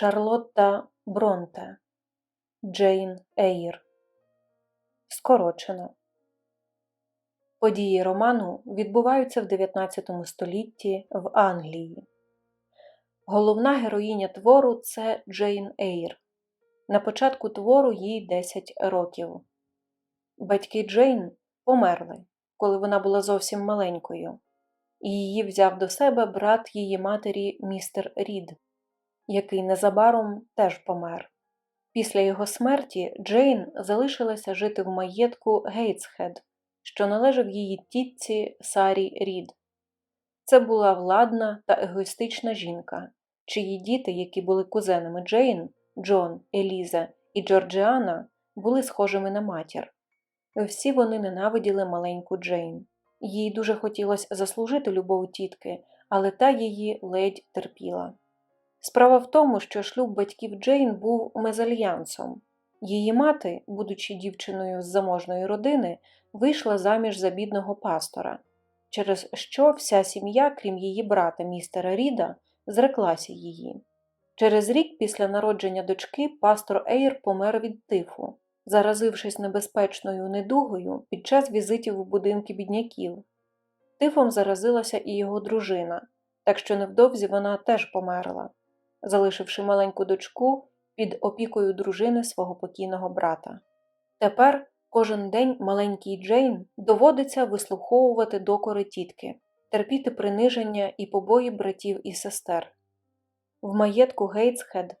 Шарлотта Бронте Джейн Ейр Скорочено Події роману відбуваються в 19 столітті в Англії. Головна героїня твору це Джейн Ейр. На початку твору їй 10 років. Батьки Джейн померли, коли вона була зовсім маленькою, і її взяв до себе брат її матері містер Рід, який незабаром теж помер. Після його смерті Джейн залишилася жити в маєтку Гейтсхед, що належав її тітці Сарі Рід. Це була владна та егоїстична жінка, чиї діти, які були кузенами Джейн, Джон, Еліза і Джорджіана, були схожими на матір. Всі вони ненавиділи маленьку Джейн. Їй дуже хотілося заслужити любов тітки, але та її ледь терпіла. Справа в тому, що шлюб батьків Джейн був мезальянсом. Її мати, будучи дівчиною з заможної родини, вийшла заміж за бідного пастора, через що вся сім'я, крім її брата містера Ріда, зреклася її. Через рік після народження дочки пастор Ейр помер від тифу, заразившись небезпечною недугою під час візитів у будинки бідняків. Тифом заразилася і його дружина, так що невдовзі вона теж померла, залишивши маленьку дочку під опікою дружини свого покійного брата. Тепер кожен день маленькій Джейн доводиться вислуховувати докори тітки, терпіти приниження і побої братів і сестер. В маєтку Гейтсхед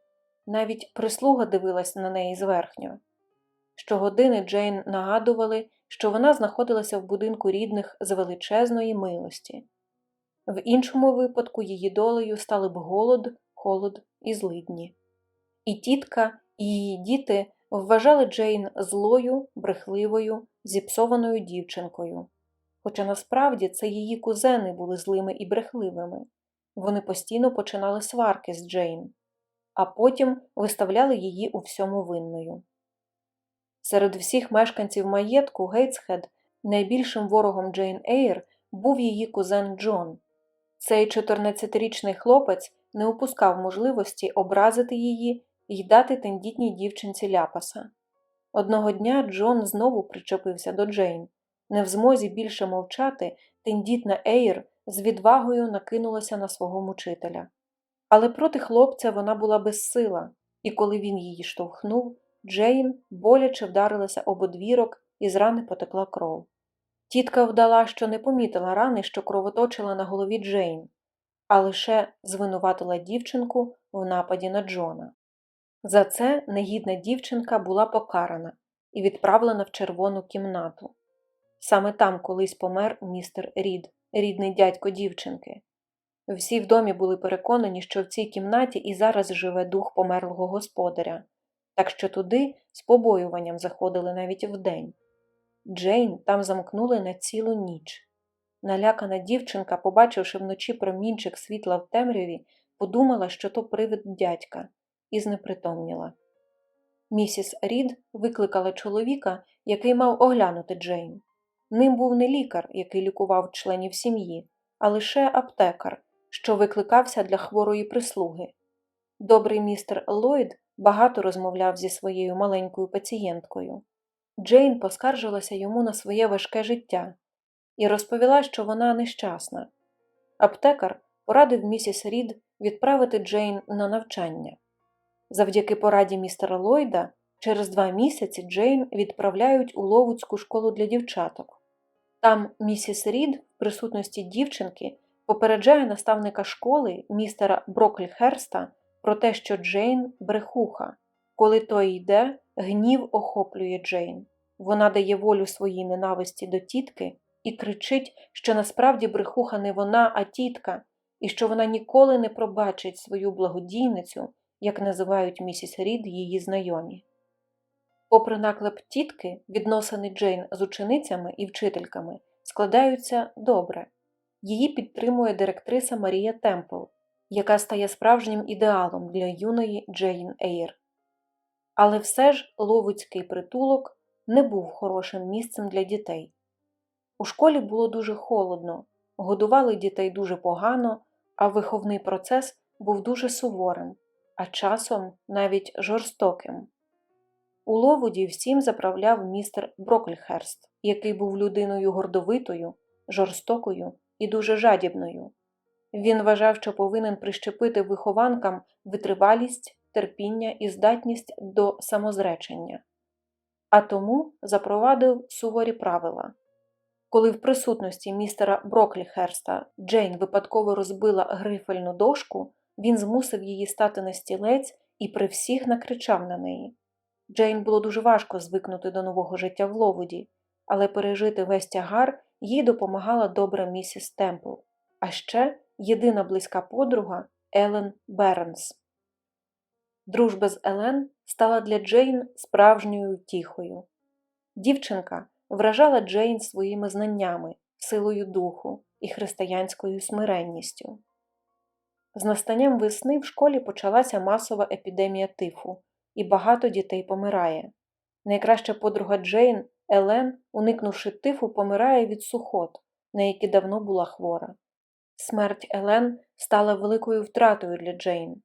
навіть прислуга дивилась на неї зверхньо. Щогодини Джейн нагадували, що вона знаходилася в будинку рідних з величезної милості. В іншому випадку її долею стали б голод, холод і злидні. І тітка, і її діти вважали Джейн злою, брехливою, зіпсованою дівчинкою. Хоча насправді це її кузени були злими і брехливими. Вони постійно починали сварки з Джейн, а потім виставляли її у всьому винною. Серед всіх мешканців маєтку Гейтсхед найбільшим ворогом Джейн Ейр був її кузен Джон. Цей 14-річний хлопець не упускав можливості образити її і дати тендітній дівчинці ляпаса. Одного дня Джон знову причепився до Джейн. Не в змозі більше мовчати, тендітна Ейр з відвагою накинулася на свого мучителя. Але проти хлопця вона була безсила, і коли він її штовхнув, Джейн боляче вдарилася об одвірок і з рани потекла кров. Тітка вдала, що не помітила рани, що кровоточила на голові Джейн, а лише звинуватила дівчинку в нападі на Джона. За це негідна дівчинка була покарана і відправлена в червону кімнату. Саме там колись помер містер Рід, рідний дядько дівчинки. Всі в домі були переконані, що в цій кімнаті і зараз живе дух померлого господаря, так що туди з побоюванням заходили навіть вдень. Джейн там замкнули на цілу ніч. Налякана дівчинка, побачивши вночі промінчик світла в темряві, подумала, що то привид дядька, і знепритомніла. Місіс Рід викликала чоловіка, який мав оглянути Джейн. Ним був не лікар, який лікував членів сім'ї, а лише аптекар, що викликався для хворої прислуги. Добрий містер Ллойд багато розмовляв зі своєю маленькою пацієнткою. Джейн поскаржилася йому на своє важке життя і розповіла, що вона нещасна. Аптекар порадив місіс Рід відправити Джейн на навчання. Завдяки пораді містера Ллойда через два місяці Джейн відправляють у Ловуцьку школу для дівчаток. Там місіс Рід в присутності дівчинки попереджає наставника школи містера Брокльхерста про те, що Джейн брехуха. Коли той йде, гнів охоплює Джейн. Вона дає волю своїй ненависті до тітки і кричить, що насправді брехуха не вона, а тітка, і що вона ніколи не пробачить свою благодійницю, як називають місіс Рід її знайомі. Попри наклеп тітки, відносини Джейн з ученицями і вчительками складаються добре. Її підтримує директриса Марія Темпл, яка стає справжнім ідеалом для юної Джейн Ейр. Але все ж Ловуцький притулок не був хорошим місцем для дітей. У школі було дуже холодно, годували дітей дуже погано, а виховний процес був дуже суворим, а часом навіть жорстоким. У Ловуді всім заправляв містер Брокльхерст, який був людиною гордовитою, жорстокою і дуже жадібною. Він вважав, що повинен прищепити вихованкам витривалість, терпіння і здатність до самозречення, а тому запровадив суворі правила. Коли в присутності містера Брокліхерста Джейн випадково розбила грифельну дошку, він змусив її стати на стілець і при всіх накричав на неї. Джейн було дуже важко звикнути до нового життя в Ловуді, але пережити весь тягар їй допомагала добра місіс Темпл, а ще єдина близька подруга Елен Бернс. Дружба з Елен стала для Джейн справжньою тіхою. Дівчинка вражала Джейн своїми знаннями, силою духу і християнською смиренністю. З настанням весни в школі почалася масова епідемія тифу, і багато дітей помирає. Найкраща подруга Джейн, Елен, уникнувши тифу, помирає від сухот, на які давно була хвора. Смерть Елен стала великою втратою для Джейн.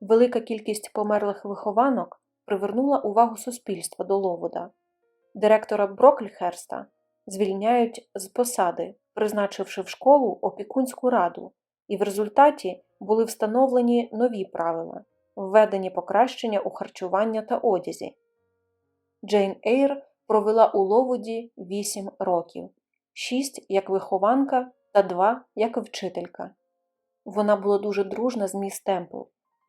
Велика кількість померлих вихованок привернула увагу суспільства до Ловуда. Директора Брокльхерста звільняють з посади, призначивши в школу опікунську раду, і в результаті були встановлені нові правила, введені покращення у харчування та одязі. Джейн Ейр провела у Ловуді 8 років, 6 як вихованка та 2 як вчителька. Вона була дуже дружна з міс Темпл,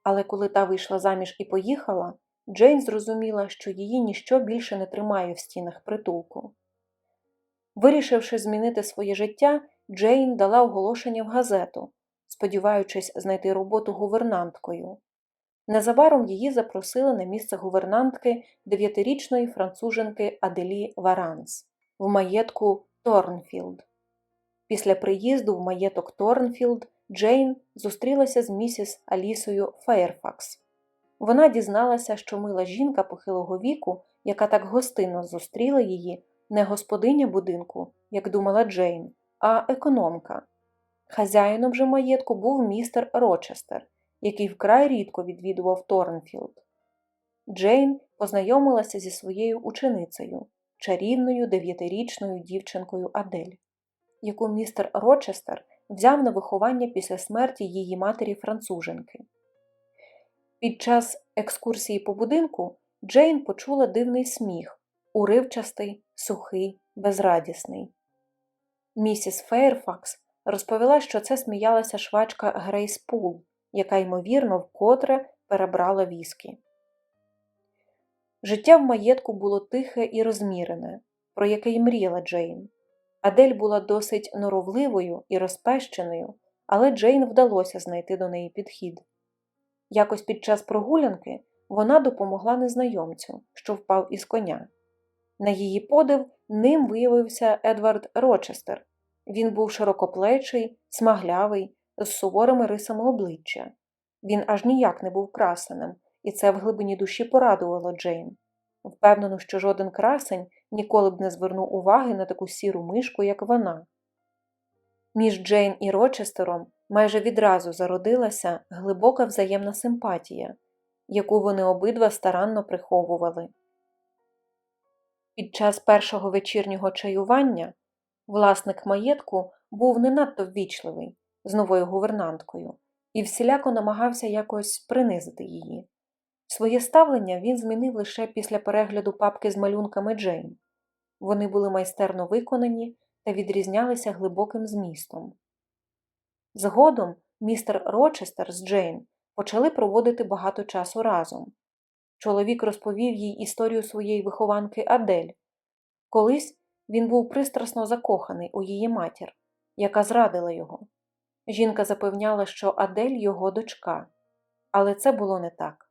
але коли та вийшла заміж і поїхала, Джейн зрозуміла, що її ніщо більше не тримає в стінах притулку. Вирішивши змінити своє життя, Джейн дала оголошення в газету, сподіваючись знайти роботу гувернанткою. Незабаром її запросили на місце гувернантки дев'ятирічної француженки Аделі Варанс в маєтку Торнфілд. Після приїзду в маєток Торнфілд Джейн зустрілася з місіс Алісою Фейрфакс. Вона дізналася, що мила жінка похилого віку, яка так гостинно зустріла її, не господиня будинку, як думала Джейн, а економка. Хазяїном же маєтку був містер Рочестер, який вкрай рідко відвідував Торнфілд. Джейн познайомилася зі своєю ученицею, чарівною дев'ятирічною дівчинкою Адель, яку містер Рочестер взяв на виховання після смерті її матері француженки. Під час екскурсії по будинку Джейн почула дивний сміх, уривчастий, сухий, безрадісний. Місіс Фейрфакс розповіла, що це сміялася швачка Грейс Пул, яка, ймовірно, вкотре перебрала віскі. Життя в маєтку було тихе і розмірене, про яке й мріяла Джейн. Адель була досить норовливою і розпещеною, але Джейн вдалося знайти до неї підхід. Якось під час прогулянки вона допомогла незнайомцю, що впав із коня. На її подив ним виявився Едвард Рочестер. Він був широкоплечий, смаглявий, з суворими рисами обличчя. Він аж ніяк не був красеним, і це в глибині душі порадувало Джейн. Впевнено, що жоден красень ніколи б не звернув уваги на таку сіру мишку, як вона. Між Джейн і Рочестером майже відразу зародилася глибока взаємна симпатія, яку вони обидва старанно приховували. Під час першого вечірнього чаювання власник маєтку був не надто ввічливий з новою гувернанткою і всіляко намагався якось принизити її. Своє ставлення він змінив лише після перегляду папки з малюнками Джейн. Вони були майстерно виконані та відрізнялися глибоким змістом. Згодом містер Рочестер з Джейн почали проводити багато часу разом. Чоловік розповів їй історію своєї вихованки Адель. Колись він був пристрасно закоханий у її матір, яка зрадила його. Жінка запевняла, що Адель його дочка, але це було не так.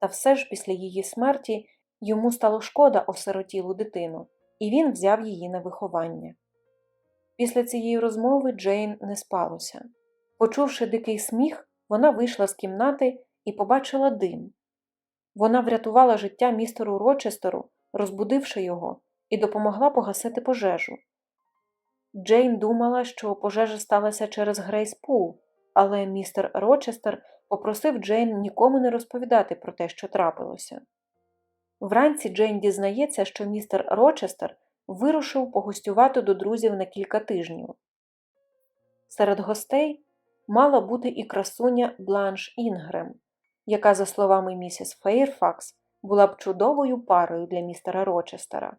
Та все ж після її смерті йому стало шкода осиротілу дитину, і він взяв її на виховання. Після цієї розмови Джейн не спалося. Почувши дикий сміх, вона вийшла з кімнати і побачила дим. Вона врятувала життя містеру Рочестеру, розбудивши його, і допомогла погасити пожежу. Джейн думала, що пожежа сталася через Грейс Пул, але містер Рочестер попросив Джейн нікому не розповідати про те, що трапилося. Вранці Джейн дізнається, що містер Рочестер вирушив погостювати до друзів на кілька тижнів. Серед гостей мала бути і красуня Бланш Інгрем, яка, за словами місіс Фейрфакс, була б чудовою парою для містера Рочестера.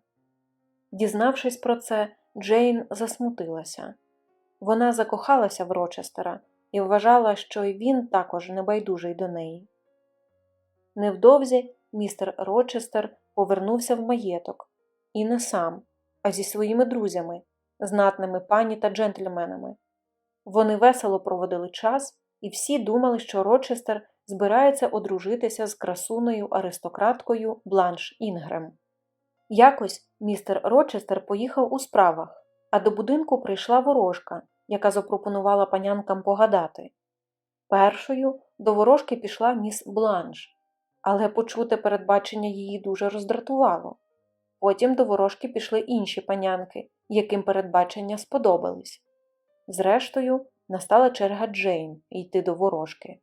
Дізнавшись про це, Джейн засмутилася. Вона закохалася в Рочестера і вважала, що й він також небайдужий до неї. Невдовзі містер Рочестер повернувся в маєток і не сам, а зі своїми друзями, знатними пані та джентльменами. Вони весело проводили час, і всі думали, що Рочестер збирається одружитися з красуною аристократкою Бланш Інгрем. Якось містер Рочестер поїхав у справах, а до будинку прийшла ворожка, яка запропонувала панянкам погадати. Першою до ворожки пішла міс Бланш, але почуте передбачення її дуже роздратувало. Потім до ворожки пішли інші панянки, яким передбачення сподобались. Зрештою, настала черга Джейн йти до ворожки.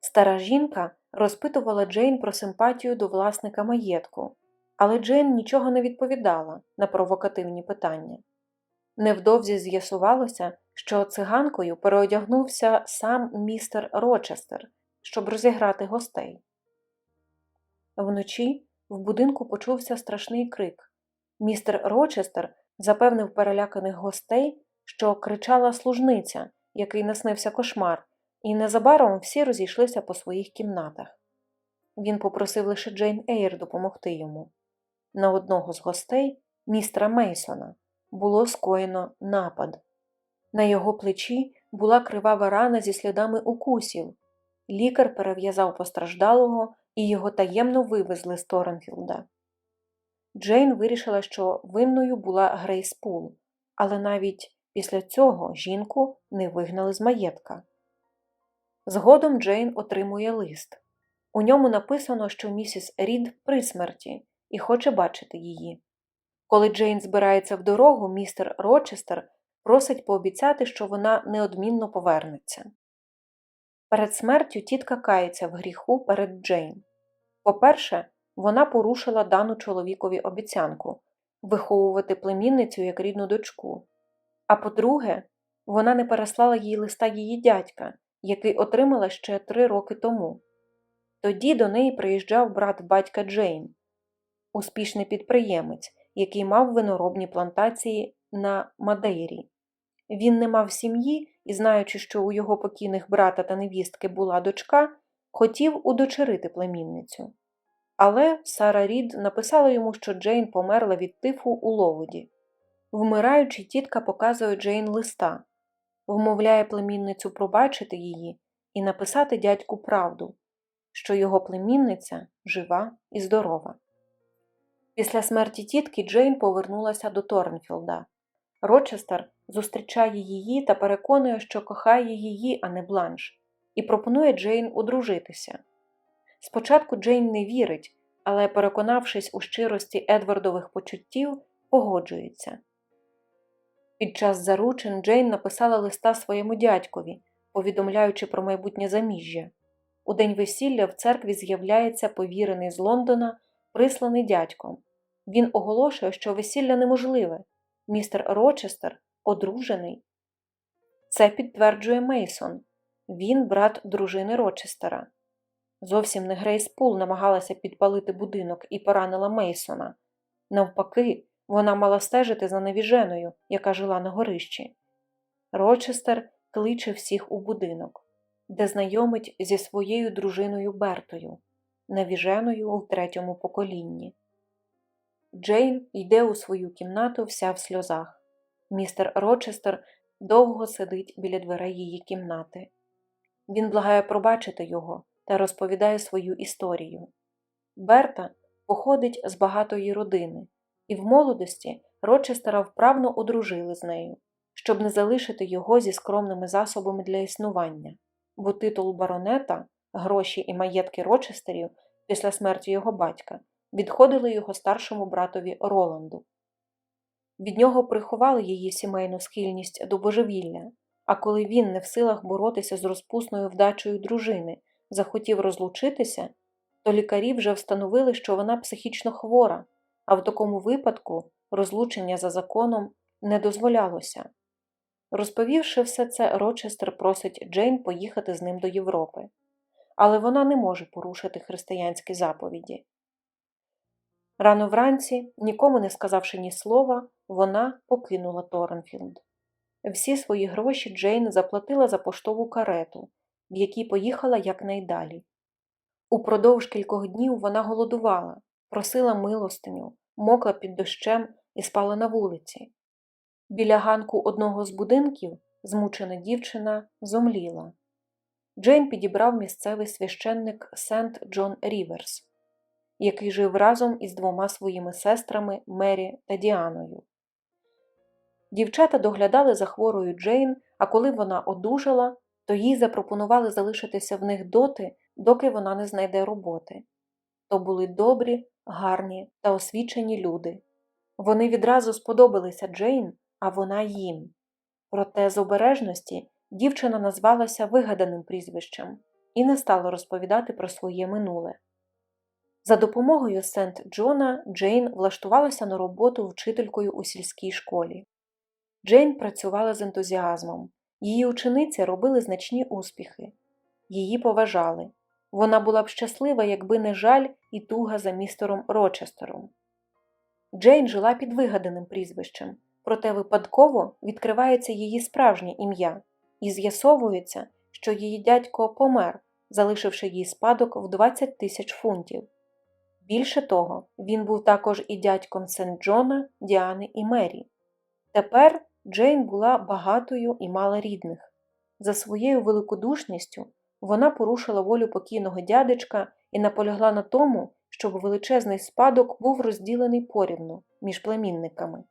Стара жінка розпитувала Джейн про симпатію до власника маєтку, але Джейн нічого не відповідала на провокативні питання. Невдовзі з'ясувалося, що циганкою переодягнувся сам містер Рочестер, щоб розіграти гостей. Вночі в будинку почувся страшний крик. Містер Рочестер запевнив переляканих гостей, що кричала служниця, який наснився кошмар, і незабаром всі розійшлися по своїх кімнатах. Він попросив лише Джейн Ейр допомогти йому. На одного з гостей, містера Мейсона, було скоєно напад. На його плечі була кривава рана зі слідами укусів. Лікар перев'язав постраждалого і його таємно вивезли з Торенфілда. Джейн вирішила, що винною була Грейс Пул, але навіть після цього жінку не вигнали з маєтка. Згодом Джейн отримує лист. У ньому написано, що місіс Рід при смерті і хоче бачити її. Коли Джейн збирається в дорогу, містер Рочестер просить пообіцяти, що вона неодмінно повернеться. Перед смертю тітка кається в гріху перед Джейн. По-перше, вона порушила дану чоловікові обіцянку виховувати племінницю як рідну дочку. А по-друге, вона не переслала їй листа її дядька, який отримала ще три роки тому. Тоді до неї приїжджав брат батька Джейн, успішний підприємець, який мав виноробні плантації на Мадейрі. Він не мав сім'ї і, знаючи, що у його покійних брата та невістки була дочка, хотів удочерити племінницю. Але Сара Рід написала йому, що Джейн померла від тифу у Ловоді. Вмираючи, тітка показує Джейн листа, вмовляє племінницю пробачити її і написати дядьку правду, що його племінниця жива і здорова. Після смерті тітки Джейн повернулася до Торнфілда. Рочестер зустрічає її та переконує, що кохає її, а не бланш, і пропонує Джейн одружитися. Спочатку Джейн не вірить, але, переконавшись у щирості Едвардових почуттів, погоджується. Під час заручин Джейн написала листа своєму дядькові, повідомляючи про майбутнє заміжжя. У день весілля в церкві з'являється повірений з Лондона, присланий дядьком. Він оголошує, що весілля неможливе. Містер Рочестер одружений. Це підтверджує Мейсон. Він брат дружини Рочестера. Зовсім не Грейс Пул намагалася підпалити будинок і поранила Мейсона. Навпаки, вона мала стежити за навіженою, яка жила на горищі. Рочестер кличе всіх у будинок, де знайомить зі своєю дружиною Бертою, навіженою у третьому поколінні. Джейн йде у свою кімнату вся в сльозах. Містер Рочестер довго сидить біля дверей її кімнати. Він благає пробачити його та розповідає свою історію. Берта походить з багатої родини, і в молодості Рочестера вправно одружили з нею, щоб не залишити його зі скромними засобами для існування, бо титул баронета, гроші і маєтки Рочестерів після смерті його батька відходили його старшому братові Роланду. Від нього приховали її сімейну схильність до божевілля, а коли він не в силах боротися з розпусною вдачею дружини, захотів розлучитися, то лікарі вже встановили, що вона психічно хвора, а в такому випадку розлучення за законом не дозволялося. Розповівши все це, Рочестер просить Джейн поїхати з ним до Європи, але вона не може порушити християнські заповіді. Рано вранці, нікому не сказавши ні слова, вона покинула Торнфілд. Всі свої гроші Джейн заплатила за поштову карету, в якій поїхала якнайдалі. Упродовж кількох днів вона голодувала, просила милостиню, мокла під дощем і спала на вулиці. Біля ганку одного з будинків змучена дівчина зомліла. Джейн підібрав місцевий священник Сент Джон Ріверс, який жив разом із двома своїми сестрами Мері та Діаною. Дівчата доглядали за хворою Джейн, а коли вона одужала, то їй запропонували залишитися в них доти, доки вона не знайде роботи. То були добрі, гарні та освічені люди. Вони відразу сподобалися Джейн, а вона їм. Проте з обережності дівчина назвалася вигаданим прізвищем і не стала розповідати про своє минуле. За допомогою Сент Джона Джейн влаштувалася на роботу вчителькою у сільській школі. Джейн працювала з ентузіазмом, її учениці робили значні успіхи, її поважали. Вона була б щаслива, якби не жаль і туга за містером Рочестером. Джейн жила під вигаданим прізвищем, проте випадково відкривається її справжнє ім'я, і з'ясовується, що її дядько помер, залишивши їй спадок в 20 тисяч фунтів. Більше того, він був також і дядьком Сент Джона, Діани і Мері. Тепер Джейн була багатою і мала рідних. За своєю великодушністю вона порушила волю покійного дядечка і наполягла на тому, щоб величезний спадок був розділений порівну між племінниками.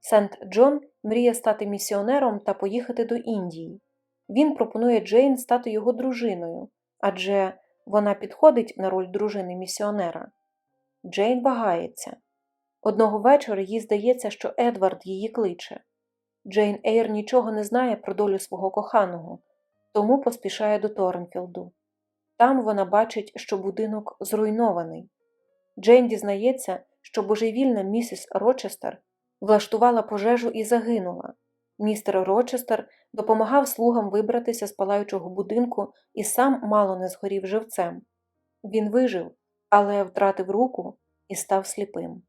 Сент Джон мріє стати місіонером та поїхати до Індії. Він пропонує Джейн стати його дружиною, адже вона підходить на роль дружини місіонера. Джейн вагається. Одного вечора їй здається, що Едвард її кличе. Джейн Ейр нічого не знає про долю свого коханого, тому поспішає до Торнфілду. Там вона бачить, що будинок зруйнований. Джейн дізнається, що божевільна місіс Рочестер влаштувала пожежу і загинула. Містер Рочестер допомагав слугам вибратися з палаючого будинку і сам мало не згорів живцем. Він вижив, але втратив руку і став сліпим.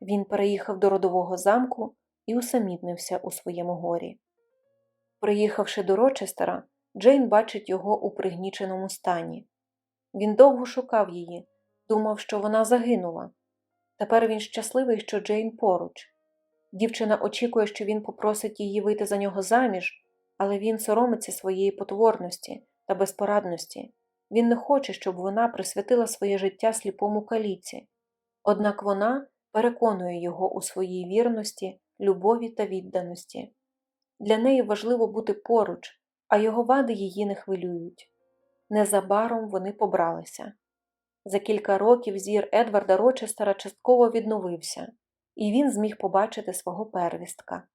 Він переїхав до родового замку і усамітнився у своєму горі. Приїхавши до Рочестера, Джейн бачить його у пригніченому стані. Він довго шукав її, думав, що вона загинула. Тепер він щасливий, що Джейн поруч. Дівчина очікує, що він попросить її вийти за нього заміж, але він соромиться своєї потворності та безпорадності. Він не хоче, щоб вона присвятила своє життя сліпому каліці. Однак вона переконує його у своїй вірності, любові та відданості. Для неї важливо бути поруч, а його вади її не хвилюють. Незабаром вони побралися. За кілька років зір Едварда Рочестера частково відновився, і він зміг побачити свого первістка.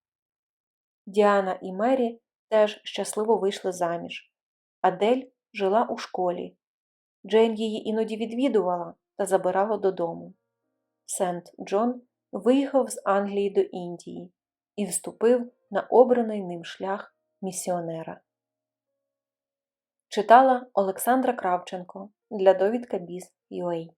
Діана і Мері теж щасливо вийшли заміж. Адель жила у школі. Джейн її іноді відвідувала та забирала додому. Сент Джон виїхав з Англії до Індії і вступив на обраний ним шлях місіонера. Читала Олександра Кравченко для довідка Біз.UA